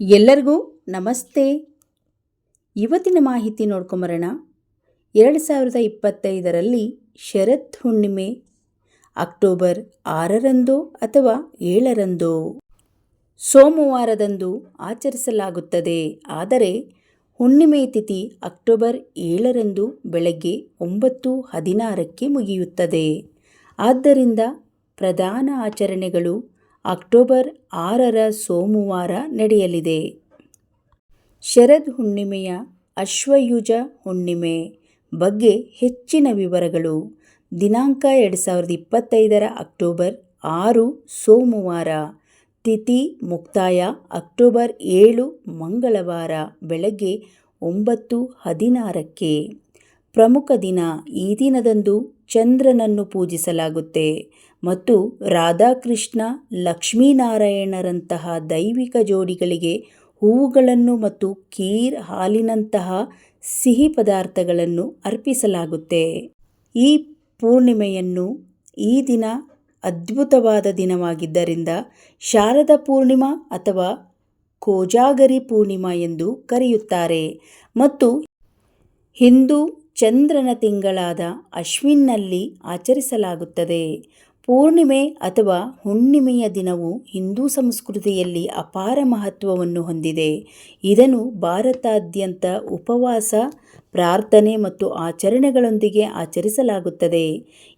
ಎಲ್ಲರಿಗೂ ನಮಸ್ತೆ. ಇವತ್ತಿನ ಮಾಹಿತಿ ನೋಡ್ಕೊಂಬರೋಣ. ಎರಡು ಸಾವಿರದ ಇಪ್ಪತ್ತೈದರಲ್ಲಿ ಶರತ್ ಹುಣ್ಣಿಮೆ, ಅಕ್ಟೋಬರ್ ಆರರಂದು ಅಥವಾ ಏಳರಂದು. ಸೋಮವಾರದಂದು ಆಚರಿಸಲಾಗುತ್ತದೆ. ಆದರೆ ಹುಣ್ಣಿಮೆ ತಿಥಿ ಅಕ್ಟೋಬರ್ ಏಳರಂದು ಬೆಳಗ್ಗೆ ಒಂಬತ್ತು ಹದಿನಾರಕ್ಕೆ ಮುಗಿಯುತ್ತದೆ. ಆದ್ದರಿಂದ ಪ್ರಧಾನ ಆಚರಣೆಗಳು ಅಕ್ಟೋಬರ್ ಆರರ ಸೋಮವಾರ ನಡೆಯಲಿದೆ. ಶರದ್ ಹುಣ್ಣಿಮೆಯ ಅಶ್ವಯುಜ ಹುಣ್ಣಿಮೆ ಬಗ್ಗೆ ಹೆಚ್ಚಿನ ವಿವರಗಳು. ದಿನಾಂಕ ಎರಡು ಸಾವಿರದ ಇಪ್ಪತ್ತೈದರ ಅಕ್ಟೋಬರ್ ಆರು ಸೋಮವಾರ. ತಿಥಿ ಮುಕ್ತಾಯ ಅಕ್ಟೋಬರ್ ಏಳು ಮಂಗಳವಾರ ಬೆಳಗ್ಗೆ ಒಂಬತ್ತು ಹದಿನಾರಕ್ಕೆ. ಪ್ರಮುಖ ದಿನ ಈ ದಿನದಂದು ಚಂದ್ರನನ್ನು ಪೂಜಿಸಲಾಗುತ್ತೆ ಮತ್ತು ರಾಧಾಕೃಷ್ಣ ಲಕ್ಷ್ಮೀನಾರಾಯಣರಂತಹ ದೈವಿಕ ಜೋಡಿಗಳಿಗೆ ಹೂವುಗಳನ್ನು ಮತ್ತು ಖೀರ್ ಹಾಲಿನಂತಹ ಸಿಹಿ ಪದಾರ್ಥಗಳನ್ನು ಅರ್ಪಿಸಲಾಗುತ್ತೆ. ಈ ಪೂರ್ಣಿಮೆಯನ್ನು ಈ ದಿನ ಅದ್ಭುತವಾದ ದಿನವಾಗಿದ್ದರಿಂದ ಶಾರದ ಪೂರ್ಣಿಮಾ ಅಥವಾ ಕೋಜಾಗರಿ ಪೂರ್ಣಿಮಾ ಎಂದು ಕರೆಯುತ್ತಾರೆ ಮತ್ತು ಹಿಂದೂ ಚಂದ್ರನ ತಿಂಗಳಾದ ಅಶ್ವಿನ್ನಲ್ಲಿ ಆಚರಿಸಲಾಗುತ್ತದೆ. ಪೂರ್ಣಿಮೆ ಅಥವಾ ಹುಣ್ಣಿಮೆಯ ದಿನವು ಹಿಂದೂ ಸಂಸ್ಕೃತಿಯಲ್ಲಿ ಅಪಾರ ಮಹತ್ವವನ್ನು ಹೊಂದಿದೆ. ಇದನ್ನು ಭಾರತಾದ್ಯಂತ ಉಪವಾಸ, ಪ್ರಾರ್ಥನೆ ಮತ್ತು ಆಚರಣೆಗಳೊಂದಿಗೆ ಆಚರಿಸಲಾಗುತ್ತದೆ.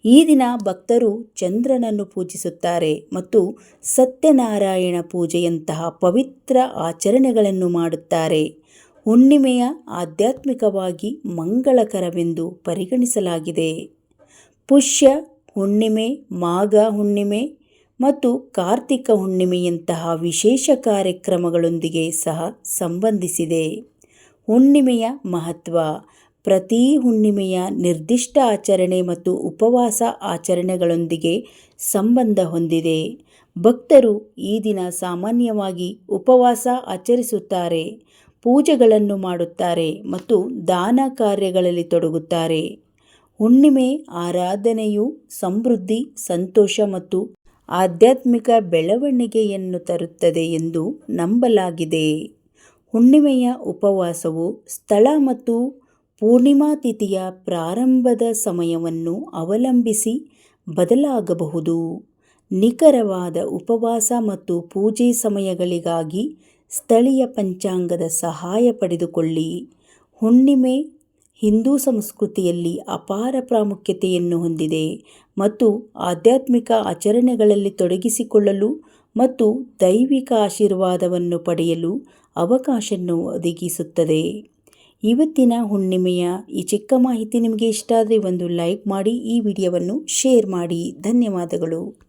ಈ ದಿನ ಭಕ್ತರು ಚಂದ್ರನನ್ನು ಪೂಜಿಸುತ್ತಾರೆ ಮತ್ತು ಸತ್ಯನಾರಾಯಣ ಪೂಜೆಯಂತಹ ಪವಿತ್ರ ಆಚರಣೆಗಳನ್ನು ಮಾಡುತ್ತಾರೆ. ಹುಣ್ಣಿಮೆಯ ಆಧ್ಯಾತ್ಮಿಕವಾಗಿ ಮಂಗಳಕರವೆಂದು ಪರಿಗಣಿಸಲಾಗಿದೆ. ಪುಷ್ಯ ಹುಣ್ಣಿಮೆ, ಮಾಘ ಹುಣ್ಣಿಮೆ ಮತ್ತು ಕಾರ್ತಿಕ ಹುಣ್ಣಿಮೆಯಂತಹ ವಿಶೇಷ ಕಾರ್ಯಕ್ರಮಗಳೊಂದಿಗೆ ಸಹ ಸಂಬಂಧಿಸಿದೆ. ಹುಣ್ಣಿಮೆಯ ಮಹತ್ವ, ಪ್ರತಿ ಹುಣ್ಣಿಮೆಯ ನಿರ್ದಿಷ್ಟ ಆಚರಣೆ ಮತ್ತು ಉಪವಾಸ ಆಚರಣೆಗಳೊಂದಿಗೆ ಸಂಬಂಧ ಹೊಂದಿದೆ. ಭಕ್ತರು ಈ ದಿನ ಸಾಮಾನ್ಯವಾಗಿ ಉಪವಾಸ ಆಚರಿಸುತ್ತಾರೆ. ಪೂಜೆಗಳನ್ನು ಮಾಡುತ್ತಾರೆ ಮತ್ತು ದಾನ ಕಾರ್ಯಗಳಲ್ಲಿ ತೊಡಗುತ್ತಾರೆ. ಹುಣ್ಣಿಮೆ, ಆರಾಧನೆಯು ಸಮೃದ್ಧಿ, ಸಂತೋಷ ಮತ್ತು ಆಧ್ಯಾತ್ಮಿಕ ಬೆಳವಣಿಗೆಯನ್ನು ತರುತ್ತದೆ ಎಂದು ನಂಬಲಾಗಿದೆ. ಹುಣ್ಣಿಮೆಯ ಉಪವಾಸವು ಸ್ಥಳ ಮತ್ತು ಪೂರ್ಣಿಮಾ ತಿಥಿಯ ಪ್ರಾರಂಭದ ಸಮಯವನ್ನು ಅವಲಂಬಿಸಿ ಬದಲಾಗಬಹುದು. ನಿಖರವಾದ ಉಪವಾಸ ಮತ್ತು ಪೂಜೆ ಸಮಯಗಳಿಗಾಗಿ ಸ್ಥಳೀಯ ಪಂಚಾಂಗದ ಸಹಾಯ ಪಡೆದುಕೊಳ್ಳಿ. ಹುಣ್ಣಿಮೆ ಹಿಂದೂ ಸಂಸ್ಕೃತಿಯಲ್ಲಿ ಅಪಾರ ಪ್ರಾಮುಖ್ಯತೆಯನ್ನು ಹೊಂದಿದೆ ಮತ್ತು ಆಧ್ಯಾತ್ಮಿಕ ಆಚರಣೆಗಳಲ್ಲಿ ತೊಡಗಿಸಿಕೊಳ್ಳಲು ಮತ್ತು ದೈವಿಕ ಆಶೀರ್ವಾದವನ್ನು ಪಡೆಯಲು ಅವಕಾಶವನ್ನು ಒದಗಿಸುತ್ತದೆ. ಇವತ್ತಿನ ಹುಣ್ಣಿಮೆಯ ಈ ಚಿಕ್ಕ ಮಾಹಿತಿ ನಿಮಗೆ ಇಷ್ಟ ಆದರೆ ಒಂದು ಲೈಕ್ ಮಾಡಿ, ಈ ವಿಡಿಯೋವನ್ನು ಶೇರ್ ಮಾಡಿ. ಧನ್ಯವಾದಗಳು.